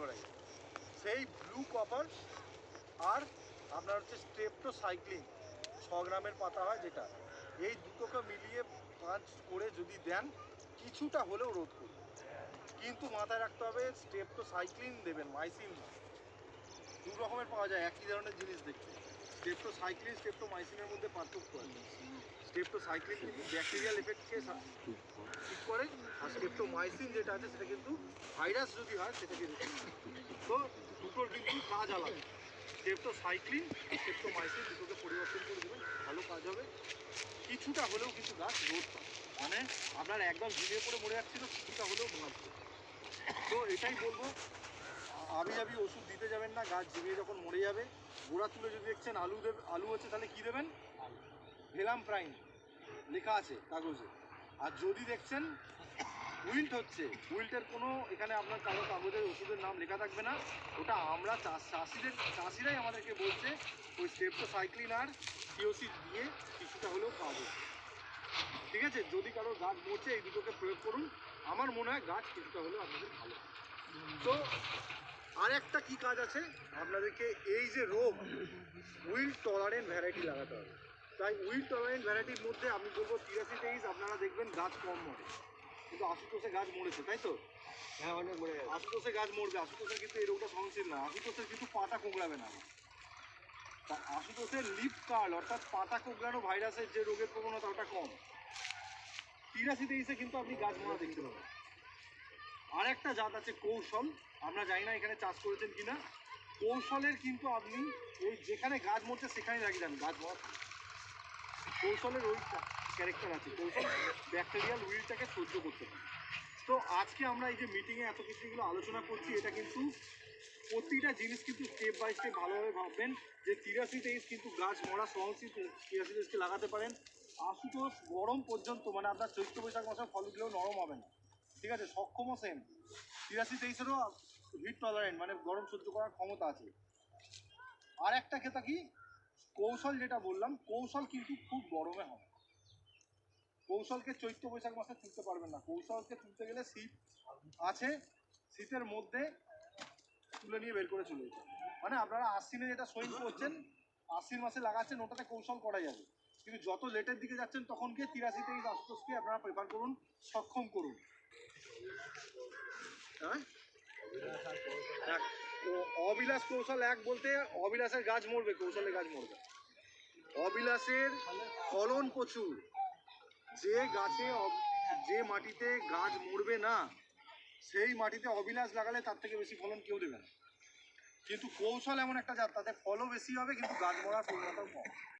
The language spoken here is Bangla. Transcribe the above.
ক্লোরাইড সেই ব্লু কপার আর আপনার হচ্ছে স্ট্রেপ্টোসাইক্লিন ছ গ্রামের পাতা হয় যেটা। এই দুটোকে মিলিয়ে পাঁচ করে যদি দেন, কিছুটা হলেও রোধ করবে কিন্তু মাথায় রাখতে হবে স্ট্রেপ্টোসাইক্লিন দেবেন মাইসিন দু রকমের পাওয়া যায়, একই ধরনের জিনিস দেখতে। স্ট্রেপ্টোসাইক্লিন স্ট্রেপ্টোমাইসিনের মধ্যে পার্থক্য আছে। স্ট্রেপ্টোসাইক্লিন কিন্তু ব্যাকটেরিয়াল এফেক্টকে ঠিক করে। আর স্ট্রেপ্টোমাইসিন যেটা আছে সেটা কিন্তু ভাইরাস যদি হয় সেটাকে তো দুটোর কিন্তু কাজ আলাদা। স্ট্রেপ্টোসাইক্লিন স্ট্রেপ্টোমাইসিন দুটোকে পরিবর্তন করে দেবেন ভালো কাজ হবে। কিছুটা হলেও কিন্তু গাছ রোধ পাবে। মানে আপনার একদম ঝিমিয়ে পড়ে মরে যাচ্ছিল কিছুটা হলেও বাঁচবে তো এটাই বলব আবি যাবি ওষুধ দিতে যাবেন না গাছ ঝিমিয়ে যখন মরে যাবে গোড়া তুলে যদি দেখছেন আলু দেবে আলু হচ্ছে তাহলে কি দেবেন? ভেলাম প্রাইম লেখা আছে, কাগজে। আর যদি দেখছেন, উইল্ট হচ্ছে। উইল্টের কোনো এখানে আপনার কারও কাগজের ওষুধের নাম লেখা থাকবে না। ওটা আমরা চাষিদের চাষিরাই আমাদেরকে বলছে, ওই স্টেপটোসাইক্লিন আর সিওসি দিয়ে কিছুটা হলেও পাওয়া ঠিক আছে? যদি কারও গাছ মরছে, এই দুটোকে প্রয়োগ করুন। আমার মনে হয় গাছ কিছুটা হলেও আপনাদের ভালো। তো আর একটা কি কাজ আছে? আপনাদেরকে এই যে রোগ উইল টলারেন্ট ভ্যারাইটি লাগাতে হবে। তাই উইল টলারেন্ট ভ্যারাইটির মধ্যে আমি বলব তিরাশি তেইশ আপনারা দেখবেন গাছ কম মরে। কিন্তু আশুতোষে গাছ মরেছে তাই তো? হ্যাঁ অনেক মরে গেছে। আশুতোষে গাছ মরবে আশুতোষের কিন্তু এই রোগটা সহনশীল না। আশুতোষের কিন্তু পাতা কোঁকড়াবে না। তা আশুতোষের লিপ কার্ল অর্থাৎ পাতা কোঁকড়ানো ভাইরাসের যে রোগের প্রবণতা ওটা কম। তিরাশি তেইশে কিন্তু আপনি গাছ মরা দেখতে পাবেন। আর একটা জাত আছে কৌশল আমরা জানি না এখানে চাষ করেছেন কিনা। কৌশলের কিন্তু আপনি ওই যেখানে গাছ মরছে সেখানে লাগিয়ে দেন গাছ মরা। কৌশলের ওই ক্যারেক্টার আছে কৌশল ব্যাকটেরিয়াল উইলটাকে সহ্য করতে পারে। তো আজকে আমরা এই যে মিটিংয়ে এত কিছুগুলো আলোচনা করছি, এটা কিন্তু প্রতিটা জিনিস কিন্তু স্টেপ বাই স্টেপ ভালোভাবে ভাববেন যে তিরাশি তেইশ কিন্তু গাছ মরা সহনশীল তিরাশি লাগাতে পারেন। আশুতোষ গরম পর্যন্ত মানে আপনার চৈত্র বৈশাখ মাসে ফলগুলো নরম হবে না। ঠিক আছে? সক্ষমও সেম তিরাশি তেইশেরও হিট টলারেন্ট মানে গরম সহ্য করার ক্ষমতা আছে। আর একটা খেতা কি? কৌশল যেটা বললাম, কৌশল কিন্তু খুব গরমে হবে কৌশলকে চৈত্র বৈশাখ মাসে তুলতে পারবেন না। কৌশলকে তুলতে গেলে শীত আছে, শীতের মধ্যে তুলে নিয়ে বের করে চলে যেতে মানে আপনারা আশ্বিনে যেটা সইন করছেন, আশ্বিন মাসে লাগাচ্ছেন, ওটাতে কৌশল করা যাবে। কিন্তু যত লেটের দিকে যাচ্ছেন, তখন গিয়ে তিরাশি আশুতোষকে আপনারা প্রেফার করুন, সক্ষম করুন। হ্যাঁ? অবিলাস কৌশল এক বলতে অবিলাসের গাছ মরবে কৌশলের গাছ মরবে। অবিলাসের ফলন প্রচুর। যে গাছে যে মাটিতে গাছ মরবে না, সেই মাটিতে অবিলাস লাগালে তার থেকে বেশি ফলন কেউ দেবে না। কিন্তু কৌশল এমন একটা জাত, তাতে ফলও বেশি হবে, কিন্তু গাছ মরার প্রবণতাও কম।